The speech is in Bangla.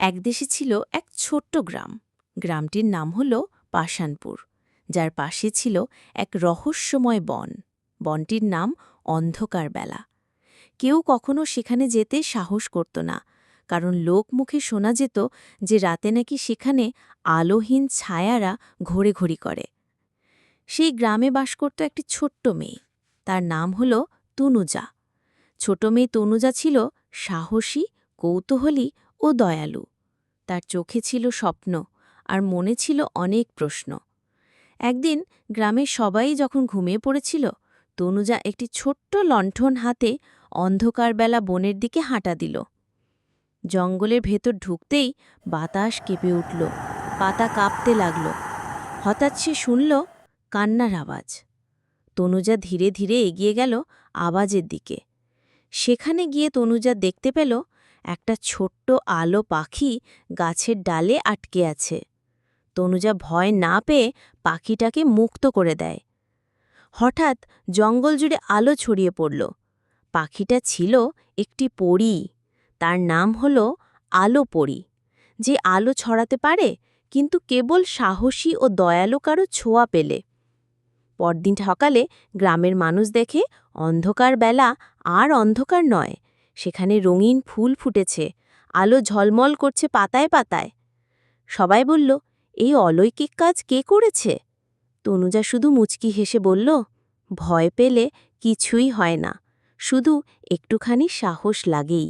এক দেশে ছিল এক ছোট্ট গ্রাম। গ্রামটির নাম হল পাষাণপুর, যার পাশে ছিল এক রহস্যময় বন। বনটির নাম অন্ধকার বেলা। কেউ কখনো সেখানে যেতে সাহস করত না, কারণ লোকমুখে শোনা যেত যে রাতে নাকি সেখানে আলোহীন ছায়ারা ঘোরে ঘড়ি করে। সেই গ্রামে বাস করত একটি ছোট্ট মেয়ে। তার নাম হল তনুজা। ছোট মেয়ে তনুজা ছিল সাহসী, কৌতূহলী ও দয়ালু। তার চোখে ছিল স্বপ্ন আর মনে ছিল অনেক প্রশ্ন। একদিন গ্রামের সবাই যখন ঘুমিয়ে পড়েছিল, তনুজা একটি ছোট্ট লণ্ঠন হাতে অন্ধকারবেলা বনের দিকে হাঁটা দিল। জঙ্গলের ভেতর ঢুকতেই বাতাস কেঁপে উঠল, পাতা কাঁপতে লাগল। হঠাৎ সে শুনল কান্নার আওয়াজ। তনুজা ধীরে ধীরে এগিয়ে গেল আওয়াজের দিকে। সেখানে গিয়ে তনুজা দেখতে পেল একটা ছোট্ট আলো পাখি গাছের ডালে আটকে আছে। তনুজা ভয় না পেয়ে পাখিটাকে মুক্ত করে দেয়। হঠাৎ জঙ্গল জুড়ে আলো ছড়িয়ে পড়ল। পাখিটা ছিল একটি পরী। তার নাম হল আলো পরী যে আলো ছড়াতে পারে, কিন্তু কেবল সাহসী ও দয়ালু কারও ছোঁয়া পেলে। পরদিন সকালে গ্রামের মানুষ দেখে অন্ধকার বেলা আর অন্ধকার নয় সেখানে রঙিন ফুল ফুটেছে, আলো ঝলমল করছে পাতায় পাতায়। সবাই বলল, এই অলৌকিক কাজ কে করেছে? তনুজা শুধু মুচকি হেসে বলল, ভয় পেলে কিছুই হয় না, শুধু একটুখানি সাহস লাগেই।